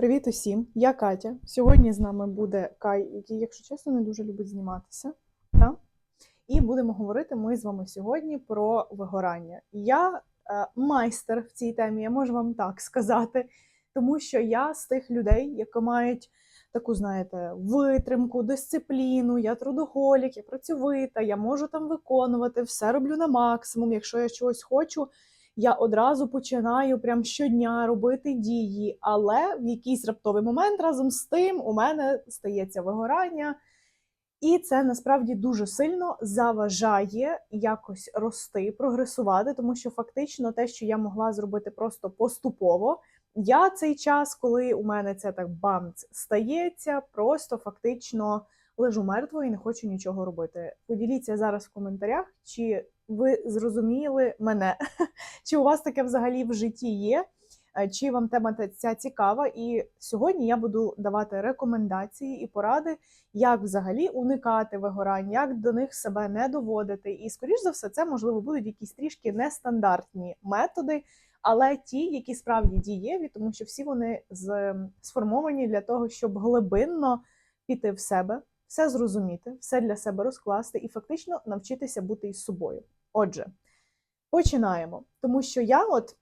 Привіт усім! Я Катя. Сьогодні з нами буде Кай, який, якщо чесно, не дуже любить зніматися. Да? І будемо говорити ми з вами сьогодні про вигорання. Я е, майстер в цій темі, я можу вам так сказати, тому що я з тих людей, які мають таку, знаєте, витримку, дисципліну, я трудоголік, я працьовита, я можу там виконувати, все роблю на максимум. Якщо я чогось хочу, я одразу починаю прям щодня робити дії, але в якийсь раптовий момент разом з тим у мене стається вигорання. І це насправді дуже сильно заважає якось рости, прогресувати, тому що фактично те, що я могла зробити просто поступово, я цей час, коли у мене це так бамц стається, просто фактично лежу мертвою і не хочу нічого робити. Поділіться зараз в коментарях, чи ви зрозуміли мене, чи у вас таке взагалі в житті є. Е, Чи вам тема ця цікава? І сьогодні я буду давати рекомендації і поради, як взагалі уникати вигорань, як до них себе не доводити. І, скоріш за все, це можливо будуть якісь трішки нестандартні методи, але ті, які справді дієві, тому що всі вони з- сформовані для того, щоб глибинно піти в себе, все зрозуміти, все для себе розкласти і фактично навчитися бути із собою. Отже, починаємо. Тому що я, от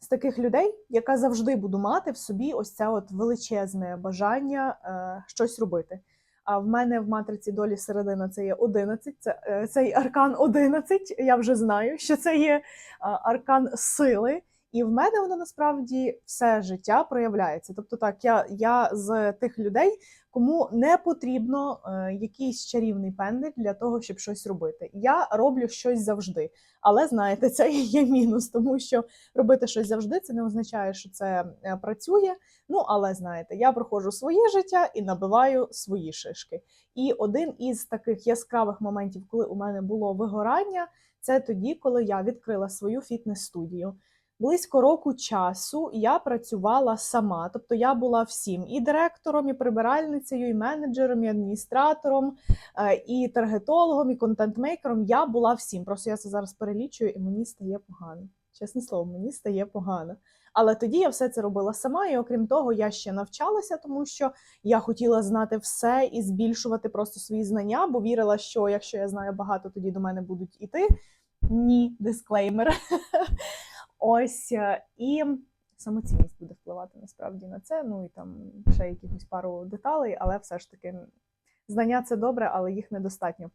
з таких людей, яка завжди буду мати в собі ось це от величезне бажання е, щось робити. А в мене в матриці долі середина це є 11, це, е, цей аркан 11. Я вже знаю, що це є аркан сили. І в мене воно насправді все життя проявляється. Тобто, так, я, я з тих людей, кому не потрібно е, якийсь чарівний пендель для того, щоб щось робити. Я роблю щось завжди. Але знаєте, це є мінус, тому що робити щось завжди це не означає, що це е, працює. Ну, але знаєте, я проходжу своє життя і набиваю свої шишки. І один із таких яскравих моментів, коли у мене було вигорання, це тоді, коли я відкрила свою фітнес-студію. Близько року часу я працювала сама, тобто я була всім і директором, і прибиральницею, і менеджером, і адміністратором, е, і таргетологом, і контент-мейкером. Я була всім. Просто я це зараз перелічую, і мені стає погано. Чесне слово, мені стає погано. Але тоді я все це робила сама, і окрім того, я ще навчалася, тому що я хотіла знати все і збільшувати просто свої знання, бо вірила, що якщо я знаю багато, тоді до мене будуть іти. Ні, дисклеймер. Ось е, і самоцінність буде впливати насправді на це. Ну і там ще якихось пару деталей, але все ж таки знання це добре, але їх недостатньо.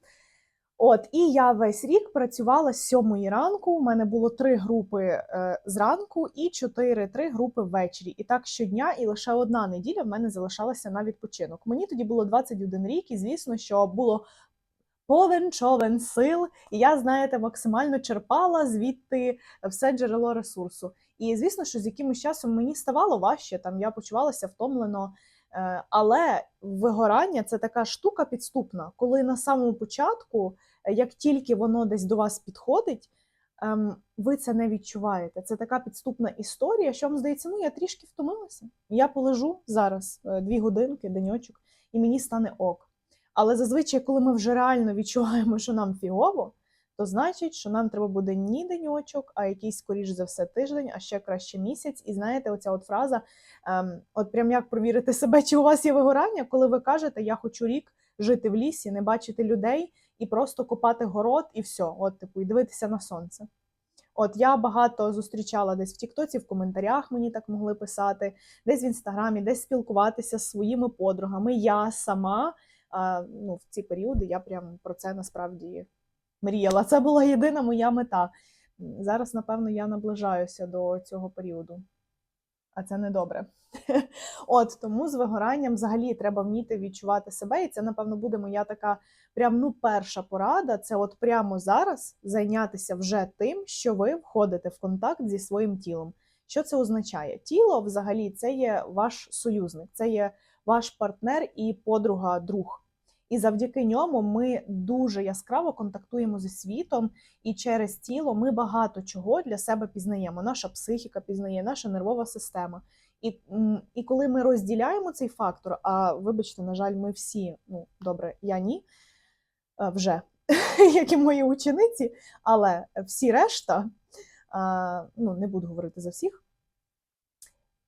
От, і я весь рік працювала з сьомої ранку. У мене було три групи е, зранку і чотири три групи ввечері. І так щодня, і лише одна неділя в мене залишалася на відпочинок. Мені тоді було 21 рік, і звісно, що було повен човен сил, і я, знаєте, максимально черпала звідти все джерело ресурсу. І звісно, що з якимось часом мені ставало важче, там я почувалася втомлено. Е, Але вигорання це така штука підступна, коли на самому початку, е, як тільки воно десь до вас підходить, ем, ви це не відчуваєте. Це така підступна історія, що вам здається, ну я трішки втомилася. Я полежу зараз е, дві годинки, деньочок, і мені стане ок. Але зазвичай, коли ми вже реально відчуваємо, що нам фігово, то значить, що нам треба буде ні деньочок, а якийсь, скоріш за все, тиждень, а ще краще місяць. І знаєте, оця от фраза, ем, от прям як провірити себе, чи у вас є вигорання, коли ви кажете, я хочу рік жити в лісі, не бачити людей і просто копати город, і все, от типу, і дивитися на сонце. От я багато зустрічала десь в Тіктоці, в коментарях мені так могли писати, десь в інстаграмі, десь спілкуватися з своїми подругами. Я сама а, ну, в ці періоди я прям про це насправді мріяла. Це була єдина моя мета. Зараз, напевно, я наближаюся до цього періоду, а це не добре. От тому з вигоранням взагалі треба вміти відчувати себе, і це, напевно, буде моя така прям ну перша порада. Це от прямо зараз зайнятися вже тим, що ви входите в контакт зі своїм тілом. Що це означає? Тіло взагалі це є ваш союзник, це є ваш партнер і подруга, друг. І завдяки ньому ми дуже яскраво контактуємо зі світом, і через тіло ми багато чого для себе пізнаємо. Наша психіка пізнає, наша нервова система. І, і коли ми розділяємо цей фактор, а вибачте, на жаль, ми всі, ну добре, я ні, е, вже, як і мої учениці, але всі решта, ну не буду говорити за всіх,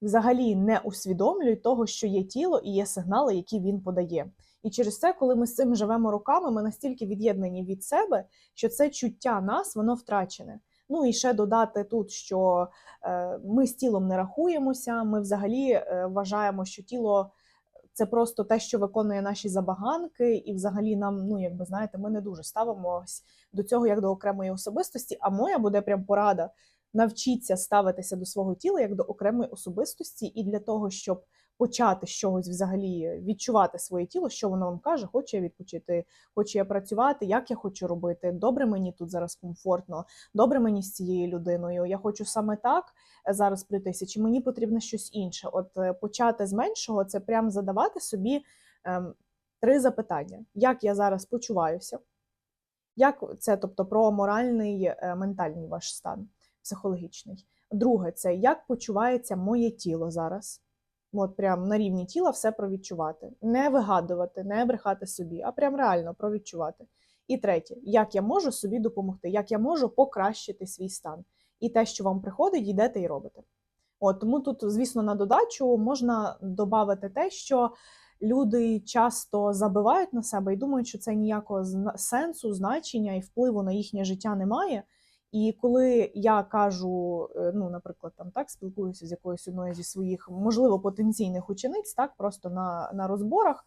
взагалі не усвідомлюють того, що є тіло і є сигнали, які він подає. І через це, коли ми з цим живемо роками, ми настільки від'єднані від себе, що це чуття нас воно втрачене. Ну і ще додати тут, що е, ми з тілом не рахуємося, ми взагалі е, вважаємо, що тіло це просто те, що виконує наші забаганки, і взагалі нам, ну якби знаєте, ми не дуже ставимось до цього як до окремої особистості. А моя буде прям порада навчіться ставитися до свого тіла як до окремої особистості, і для того, щоб почати з чогось взагалі відчувати своє тіло, що воно вам каже, хочу я відпочити, хочу я працювати, як я хочу робити. Добре, мені тут зараз комфортно, добре мені з цією людиною. Я хочу саме так е, зараз пройтися, чи мені потрібно щось інше. От е, почати з меншого це прям задавати собі ем, три запитання: як я зараз почуваюся? Як це, тобто, про моральний е, ментальний ваш стан, психологічний. Друге, це як почувається моє тіло зараз. От прям на рівні тіла все провідчувати. Не вигадувати, не брехати собі, а прям реально провідчувати. І третє, як я можу собі допомогти, як я можу покращити свій стан. І те, що вам приходить, йдете і робите. От тому тут, звісно, на додачу можна додати те, що люди часто забивають на себе і думають, що це ніякого сенсу, значення і впливу на їхнє життя немає. І коли я кажу, е, ну, наприклад, там так спілкуюся з якоюсь одною зі своїх, можливо, потенційних учениць, так просто на, на розборах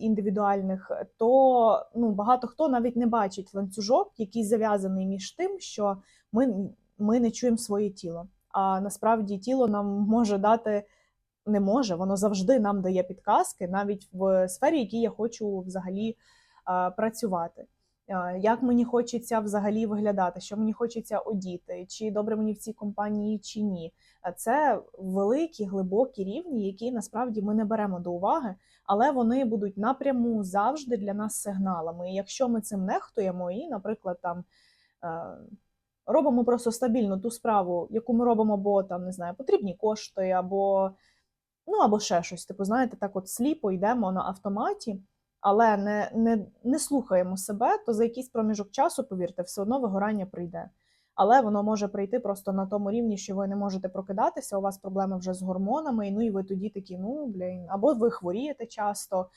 індивідуальних, то ну, багато хто навіть не бачить ланцюжок, який зав'язаний між тим, що ми, ми не чуємо своє тіло. А насправді тіло нам може дати. Не може, воно завжди нам дає підказки, навіть в сфері, в якій я хочу взагалі а, працювати. А, Як мені хочеться взагалі виглядати, що мені хочеться одіти, чи добре мені в цій компанії, чи ні. А Це великі, глибокі рівні, які насправді ми не беремо до уваги, але вони будуть напряму завжди для нас сигналами. І якщо ми цим нехтуємо, і, наприклад, там. е, Робимо просто стабільно ту справу, яку ми робимо, бо там не знаю, потрібні кошти, або ну або ще щось. Типу, знаєте, так от сліпо йдемо на автоматі, але не, не, не слухаємо себе, то за якийсь проміжок часу, повірте, все одно вигорання прийде. Але воно може прийти просто на тому рівні, що ви не можете прокидатися, у вас проблеми вже з гормонами, ну і ви тоді такі, ну блін, або ви хворієте часто,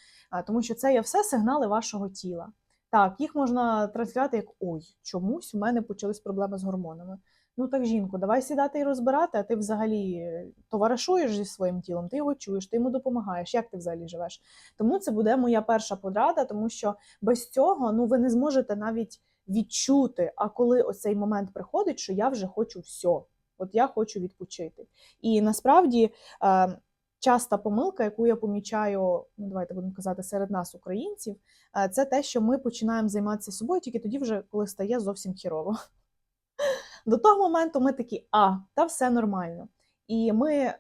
тому що це є все сигнали вашого тіла. Так, їх можна транслювати як ой, чомусь у мене почались проблеми з гормонами. Ну так, жінку, давай сідати і розбирати, а ти взагалі товаришуєш зі своїм тілом, ти його чуєш, ти йому допомагаєш. Як ти взагалі живеш? Тому це буде моя перша порада, тому що без цього ну ви не зможете навіть відчути. А коли оцей момент приходить, що я вже хочу все, от я хочу відпочити. І насправді. Е, Часта помилка, яку я помічаю, ну давайте будемо казати, серед нас, українців, е, це те, що ми починаємо займатися собою тільки тоді, вже коли стає зовсім хірово. До того моменту ми такі, а, та все нормально. І ми е,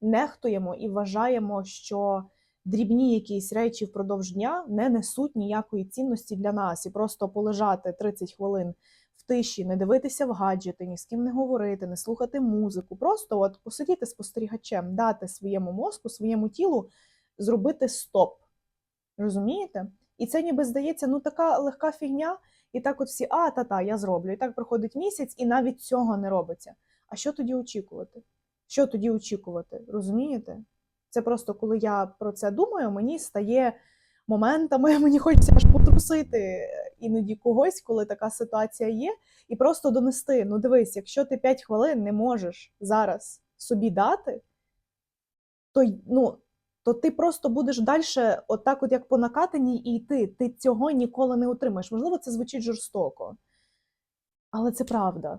нехтуємо і вважаємо, що дрібні якісь речі впродовж дня не несуть ніякої цінності для нас. І просто полежати 30 хвилин в тиші, не дивитися в гаджети, ні з ким не говорити, не слухати музику. Просто от посидіти спостерігачем, дати своєму мозку, своєму тілу зробити стоп. Розумієте? І це ніби здається, ну така легка фігня, і так от всі, а, та-та, я зроблю. І так проходить місяць, і навіть цього не робиться. А що тоді очікувати? Що тоді очікувати? Розумієте? Це просто коли я про це думаю, мені стає моментами, мені хочеться аж потрусити іноді когось, коли така ситуація є, і просто донести: ну дивись, якщо ти 5 хвилин не можеш зараз собі дати, то ну, то ти просто будеш далі, отак, от як по накатаній, і йти. Ти цього ніколи не отримаєш. Можливо, це звучить жорстоко, але це правда.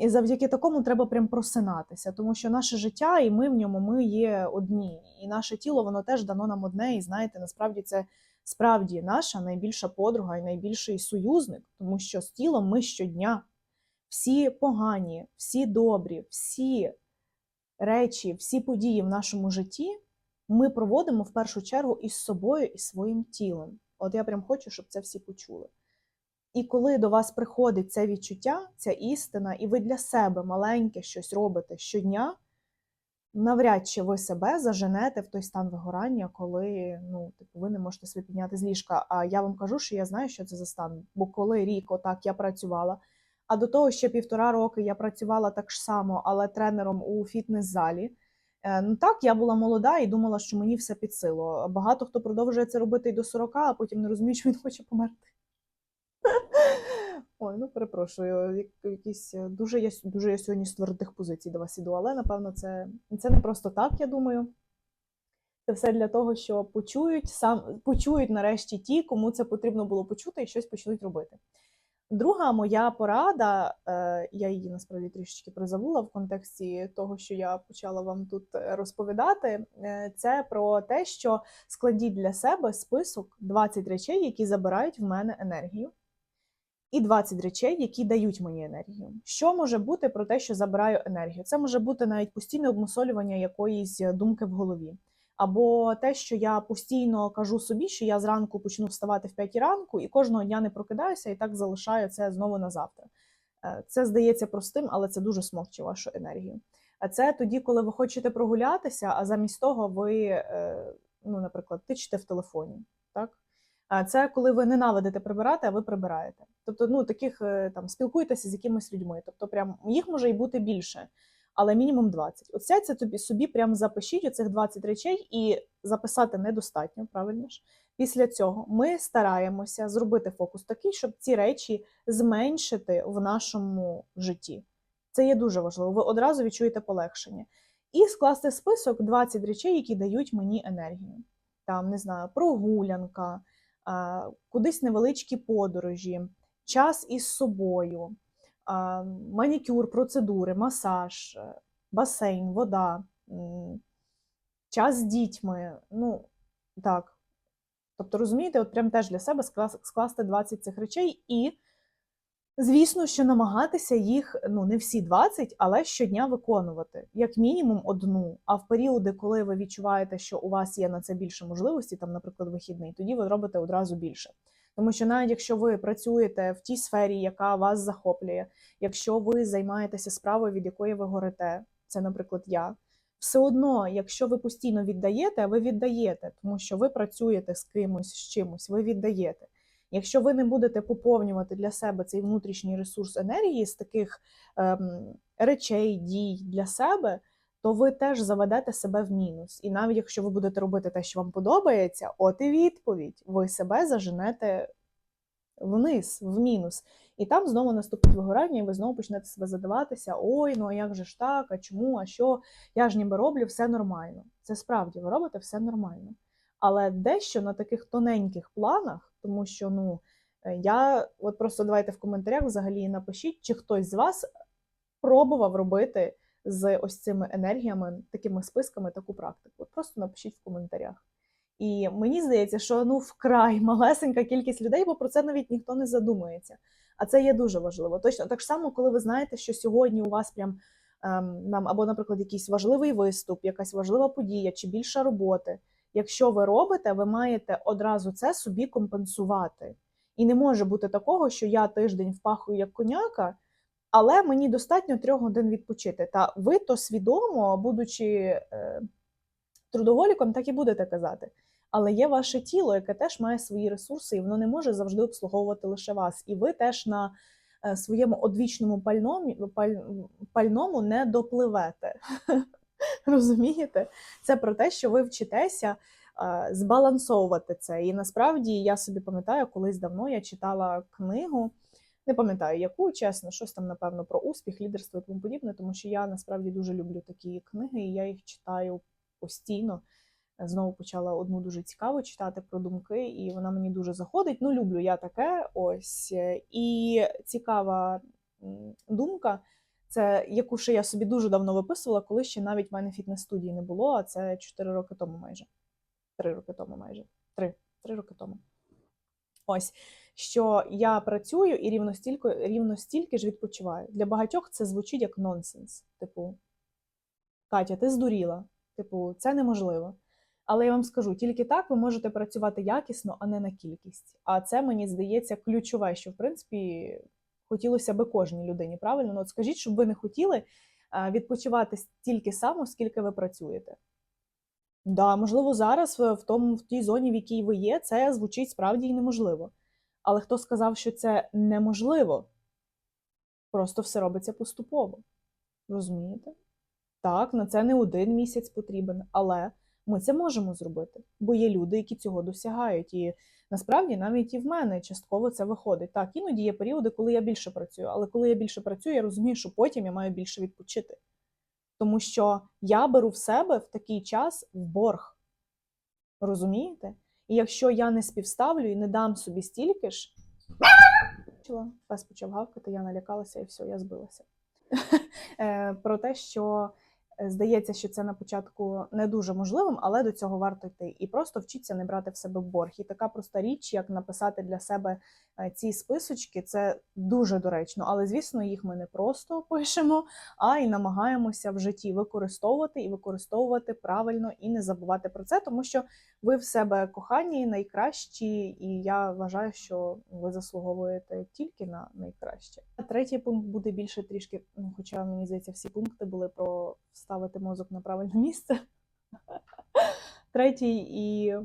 І завдяки такому треба прям просинатися, тому що наше життя, і ми в ньому ми є одні. І наше тіло, воно теж дано нам одне. І знаєте, насправді це справді наша найбільша подруга і найбільший союзник, тому що з тілом ми щодня всі погані, всі добрі, всі речі, всі події в нашому житті ми проводимо в першу чергу із собою і своїм тілом. От я прям хочу, щоб це всі почули. І коли до вас приходить це відчуття, ця істина, і ви для себе маленьке щось робите щодня, навряд чи ви себе заженете в той стан вигорання, коли ну, типу, ви не можете себе підняти з ліжка. А я вам кажу, що я знаю, що це за стан. Бо коли рік отак я працювала, А до того ще півтора роки я працювала так само, але тренером у фітнес-залі. Е, Ну так, я була молода і думала, що мені все під силу. Багато хто продовжує це робити і до 40, а потім не розуміє, що він хоче померти. Ой, ну перепрошую, якісь е, дуже я, дуже я сьогодні з твердих позицій до вас іду, але напевно це, це не просто так, я думаю. Це все для того, що почують сам почують нарешті ті, кому це потрібно було почути, і щось почнуть робити. Друга моя порада, е, я її насправді трішечки призабула в контексті того, що я почала вам тут е, розповідати. е, Це про те, що складіть для себе список 20 речей, які забирають в мене енергію, і 20 речей, які дають мені енергію. Що може бути про те, що забираю енергію? Це може бути навіть постійне обмусолювання якоїсь думки в голові. Або те, що я постійно кажу собі, що я зранку почну вставати в 5 ранку і кожного дня не прокидаюся, і так залишаю це знову на завтра. Е, Це здається простим, але це дуже смокче вашу енергію. А це тоді, коли ви хочете прогулятися, а замість того ви, е, ну, наприклад, тичите в телефоні. Так? А це коли ви ненавидите прибирати, а ви прибираєте. Тобто, ну таких е, там спілкуєтеся з якимись людьми. Тобто, прям їх може і бути більше, але мінімум 20. От сядьте тобі собі, прям запишіть оцих 20 речей і записати недостатньо, правильно ж. Після цього ми стараємося зробити фокус такий, щоб ці речі зменшити в нашому житті. Це є дуже важливо. Ви одразу відчуєте полегшення. І скласти список 20 речей, які дають мені енергію. Там, не знаю, прогулянка, кудись невеличкі подорожі, час із собою, манікюр, процедури, масаж, е, басейн, вода, час з дітьми. Ну, так. Тобто, розумієте, от прям теж для себе скласти 20 цих речей і, звісно, що намагатися їх, ну, не всі 20, але щодня виконувати, як мінімум одну. А в періоди, коли ви відчуваєте, що у вас є на це більше можливості, там, наприклад, вихідний, тоді ви робите одразу більше. Тому що навіть якщо ви працюєте в тій сфері, яка вас захоплює, якщо ви займаєтеся справою, від якої ви горите, це, наприклад, я. Все одно, якщо ви постійно віддаєте, ви віддаєте, тому що ви працюєте з кимось, з чимось, ви віддаєте. Якщо ви не будете поповнювати для себе цей внутрішній ресурс енергії з таких ем, речей, дій для себе, то ви теж заведете себе в мінус. І навіть якщо ви будете робити те, що вам подобається, от і відповідь, ви себе заженете вниз, в мінус. І там знову наступить вигорання, і ви знову почнете себе задаватися: ой, ну а як же ж так, а чому, а що? Я ж ніби роблю все нормально. Це справді ви робите все нормально. Але дещо на таких тоненьких планах, тому що ну е, я от просто давайте в коментарях взагалі напишіть, чи хтось з вас пробував робити з ось цими енергіями, такими списками таку практику. Просто напишіть в коментарях. І мені здається, що ну вкрай малесенька кількість людей, бо про це навіть ніхто не задумується. А це є дуже важливо. Точно так само, коли ви знаєте, що сьогодні у вас прям ем, нам або, наприклад, якийсь важливий виступ, якась важлива подія чи більше роботи. Якщо ви робите, ви маєте одразу це собі компенсувати. І не може бути такого, що я тиждень впахую як коняка, але мені достатньо трьох годин відпочити. Та ви то свідомо, будучи е, трудоголіком, так і будете казати. Але є ваше тіло, яке теж має свої ресурси, і воно не може завжди обслуговувати лише вас. І ви теж на е, своєму одвічному пальному, паль, пальному не допливете. Розумієте? Це про те, що ви вчитеся е, збалансовувати це. І насправді я собі пам'ятаю, колись давно я читала книгу. Не пам'ятаю, яку, чесно, щось там, напевно, про успіх, лідерство і тому подібне, тому що я насправді дуже люблю такі книги, і я їх читаю постійно. Знову почала одну дуже цікаву читати про думки, і вона мені дуже заходить. Ну, люблю я таке. Ось. І цікава думка, це яку ще я собі дуже давно виписувала, коли ще навіть в мене фітнес-студії не було, а це 4 роки тому майже. 3 роки тому майже. 3, 3 роки тому. Ось що я працюю і рівно стільки, рівно стільки ж відпочиваю. Для багатьох це звучить як нонсенс. Типу, Катя, ти здуріла. Типу, це неможливо. Але я вам скажу, тільки так ви можете працювати якісно, а не на кількість. А це мені здається ключове, що в принципі хотілося би кожній людині. Правильно? Ну, от скажіть, щоб ви не хотіли відпочивати стільки само, скільки ви працюєте. Да, можливо, зараз в тому в тій зоні, в якій ви є, це звучить справді і неможливо. Але хто сказав, що це неможливо? Просто все робиться поступово. Розумієте? Так, на це не один місяць потрібен, але ми це можемо зробити, бо є люди, які цього досягають. І насправді навіть і в мене частково це виходить. Так, іноді є періоди, коли я більше працюю, але коли я більше працюю, я розумію, що потім я маю більше відпочити. Тому що я беру в себе в такий час в борг. Розумієте? І якщо я не співставлю і не дам собі стільки ж, пес почав гавкати, я налякалася і все, я збилася. Е, Про те, що здається, що це на початку не дуже можливим, але до цього варто йти. І просто вчіться не брати в себе борг. І така проста річ, як написати для себе е, ці списочки, це дуже доречно. Але звісно, їх ми не просто пишемо, а й намагаємося в житті використовувати і використовувати правильно і не забувати про це, тому що ви в себе кохані, найкращі, і я вважаю, що ви заслуговуєте тільки на найкраще. А Третій пункт буде більше трішки, хоча мені здається, всі пункти були про вставити мозок на правильне місце. Третій і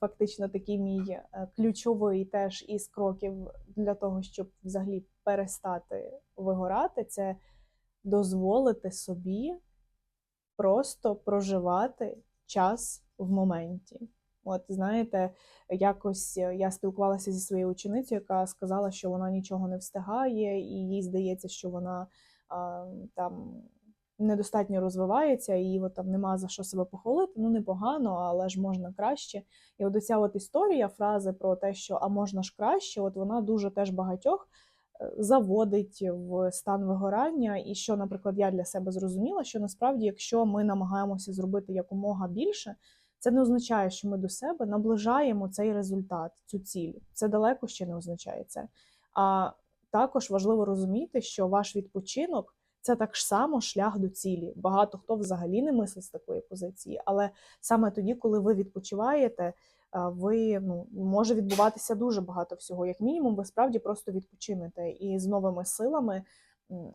фактично такий мій е, ключовий теж із кроків для того, щоб взагалі перестати вигорати, це дозволити собі просто проживати час в моменті. От знаєте, якось е, я спілкувалася зі своєю ученицею, яка сказала, що вона нічого не встигає, і їй здається, що вона а, там недостатньо розвивається, і от, там нема за що себе похвалити. Ну непогано, але ж можна краще. І от оця от історія, фрази про те, що а можна ж краще, от вона дуже теж багатьох е, заводить в стан вигорання. І що, наприклад, я для себе зрозуміла, що насправді, якщо ми намагаємося зробити якомога більше. Це не означає, що ми до себе наближаємо цей результат, цю ціль. Це далеко ще не означає це. А також важливо розуміти, що ваш відпочинок це так само шлях до цілі. Багато хто взагалі не мислить з такої позиції, але саме тоді, коли ви відпочиваєте, ви ну може відбуватися дуже багато всього. Як мінімум, ви справді просто відпочинете і з новими силами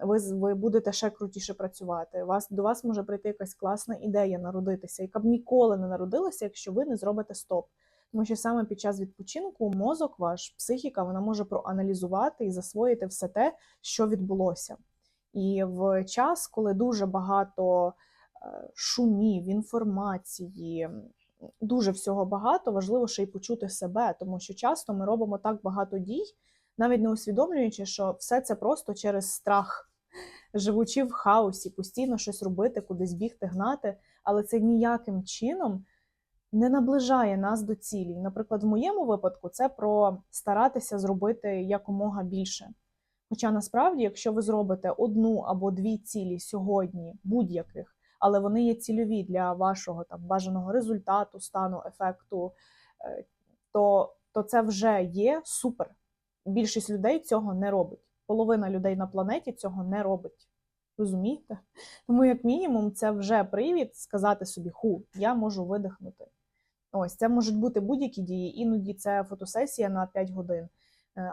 ви, ви будете ще крутіше працювати. Вас до вас може прийти якась класна ідея народитися, яка б ніколи не народилася, якщо ви не зробите стоп. Тому що саме під час відпочинку мозок ваш, психіка, вона може проаналізувати і засвоїти все те, що відбулося. І в час, коли дуже багато е, шумів, інформації, дуже всього багато, важливо ще й почути себе, тому що часто ми робимо так багато дій, навіть не усвідомлюючи, що все це просто через страх, живучи в хаосі, постійно щось робити, кудись бігти, гнати, але це ніяким чином не наближає нас до цілі. Наприклад, в моєму випадку це про старатися зробити якомога більше. Хоча насправді, якщо ви зробите одну або дві цілі сьогодні, будь-яких, але вони є цільові для вашого там бажаного результату, стану, ефекту, е, то, то це вже є супер. Більшість людей цього не робить. Половина людей на планеті цього не робить. Розумієте? Тому, як мінімум, це вже привід сказати собі: ху, я можу видихнути. Ось це можуть бути будь-які дії. Іноді це фотосесія на 5 годин,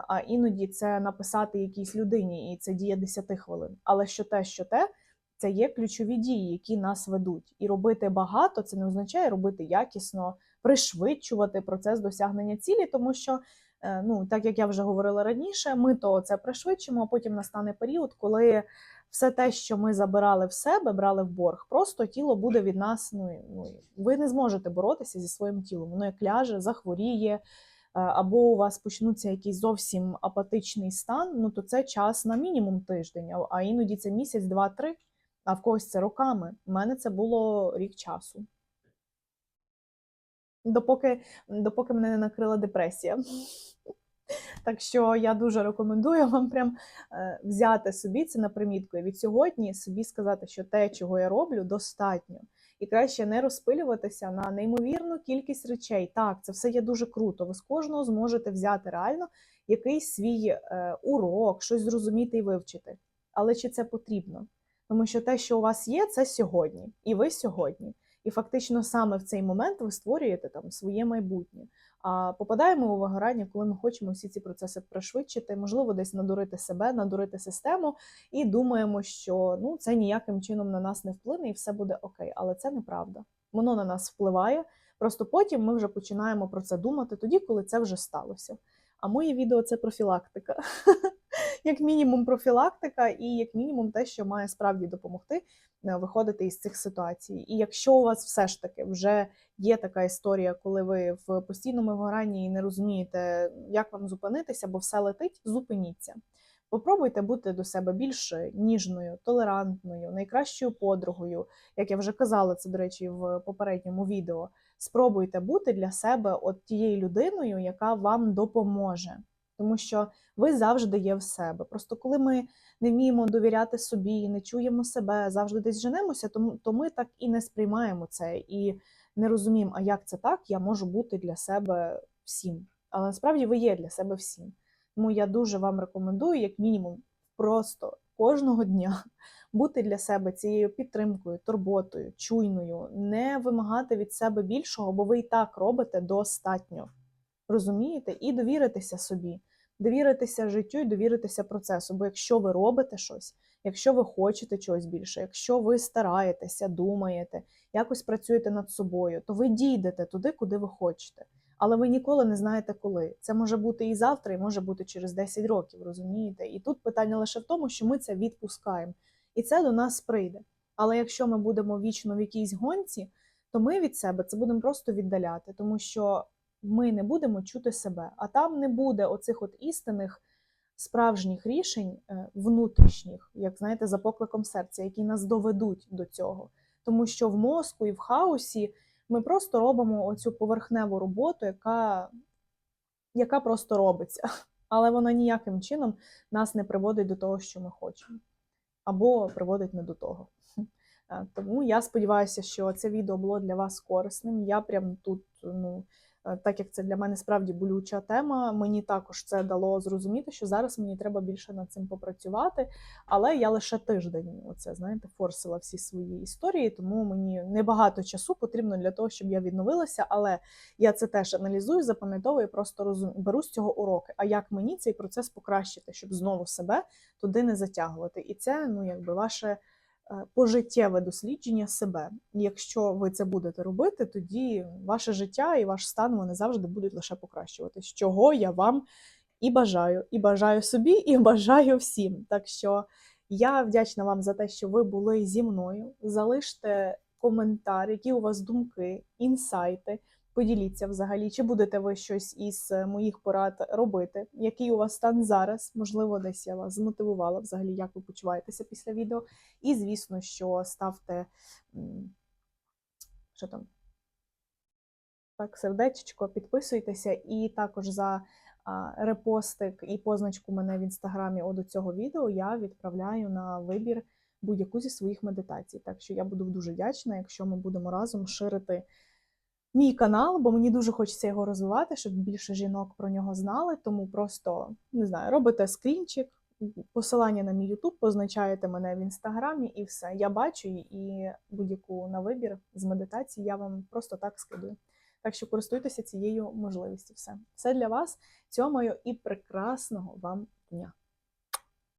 а іноді це написати якійсь людині, і це діє 10 хвилин. Але що те, що те, це є ключові дії, які нас ведуть. І робити багато це не означає робити якісно, пришвидшувати процес досягнення цілі, тому що. е, Ну, так як я вже говорила раніше, ми то це пришвидшимо, а потім настане період, коли все те, що ми забирали в себе, брали в борг, просто тіло буде від нас. Ну, ну ви не зможете боротися зі своїм тілом. Воно як ляже, захворіє, е, або у вас почнуться якийсь зовсім апатичний стан. Ну то це час на мінімум тиждень, а- іноді це місяць, два, три. А в когось це роками. У мене це було рік часу. Допоки, допоки мене не накрила депресія. Так що я дуже рекомендую вам прям е, взяти собі це на примітку і від сьогодні собі сказати, що те, чого я роблю, достатньо. І краще не розпилюватися на неймовірну кількість речей. Так, це все є дуже круто. Ви з кожного зможете взяти реально якийсь свій е, урок, щось зрозуміти і вивчити. Але чи це потрібно? Тому що те, що у вас є, це сьогодні, і ви сьогодні. І фактично саме в цей момент ви створюєте там своє майбутнє. А попадаємо у вигорання, коли ми хочемо всі ці процеси пришвидшити, можливо, десь надурити себе, надурити систему, і думаємо, що ну це ніяким чином на нас не вплине, і все буде окей. Але це неправда. Воно на нас впливає. Просто потім ми вже починаємо про це думати тоді, коли це вже сталося. А моє відео це профілактика. як мінімум профілактика, і як мінімум те, що має справді допомогти е, виходити із цих ситуацій. І якщо у вас все ж таки вже є така історія, коли ви в постійному вигоранні і не розумієте, як вам зупинитися, бо все летить, зупиніться. Попробуйте бути до себе більш ніжною, толерантною, найкращою подругою. Як я вже казала, це, до речі, в попередньому відео. Спробуйте бути для себе от тією людиною, яка вам допоможе. Тому що ви завжди є в себе. Просто коли ми не вміємо довіряти собі, не чуємо себе, завжди десь женемося, то, то ми так і не сприймаємо це і не розуміємо, а як це так, я можу бути для себе всім. Але насправді ви є для себе всім. Тому я дуже вам рекомендую, як мінімум, просто кожного дня бути для себе цією підтримкою, турботою, чуйною, не вимагати від себе більшого, бо ви і так робите достатньо. Розумієте? І довіритися собі, довіритися життю і довіритися процесу. Бо якщо ви робите щось, якщо ви хочете чогось більше, якщо ви стараєтеся, думаєте, якось працюєте над собою, то ви дійдете туди, куди ви хочете. Але ви ніколи не знаєте, коли. Це може бути і завтра, і може бути через 10 років, розумієте? І тут питання лише в тому, що ми це відпускаємо. І це до нас прийде. Але якщо ми будемо вічно в якійсь гонці, то ми від себе це будемо просто віддаляти, тому що ми не будемо чути себе, а там не буде оцих от істинних справжніх рішень е, внутрішніх, як знаєте, за покликом серця, які нас доведуть до цього. Тому що в мозку і в хаосі ми просто робимо оцю поверхневу роботу, яка, яка просто робиться, але вона ніяким чином нас не приводить до того, що ми хочемо, або приводить не до того. Е, Тому я сподіваюся, що це відео було для вас корисним. Я прям тут, ну, так як це для мене справді болюча тема, мені також це дало зрозуміти, що зараз мені треба більше над цим попрацювати. Але я лише тиждень, оце знаєте, форсила всі свої історії, тому мені небагато часу потрібно для того, щоб я відновилася. Але я це теж аналізую, запам'ятовую, просто розум... беру з цього уроки. А як мені цей процес покращити, щоб знову себе туди не затягувати? І це ну якби ваше е, пожиттєве дослідження себе. Якщо ви це будете робити, тоді ваше життя і ваш стан вони завжди будуть лише покращуватись. Чого я вам і бажаю, і бажаю собі, і бажаю всім. Так що я вдячна вам за те, що ви були зі мною. Залиште коментар, які у вас думки, інсайти. Поділіться взагалі, чи будете ви щось із е, моїх порад робити, який у вас стан зараз? Можливо, десь я вас змотивувала взагалі, як ви почуваєтеся після відео. І, звісно, що ставте що там, так, сердечко, підписуйтеся, і також за репостик і позначку мене в інстаграмі от до цього відео я відправляю на вибір будь-яку зі своїх медитацій. Так що я буду дуже вдячна, якщо ми будемо разом ширити мій канал, бо мені дуже хочеться його розвивати, щоб більше жінок про нього знали. Тому просто не знаю, робите скрінчик, посилання на мій YouTube, позначаєте мене в інстаграмі, і все. Я бачу і будь-яку на вибір з медитації я вам просто так скидую. Так що користуйтеся цією можливістю. Все, все для вас. Цьомаю і прекрасного вам дня.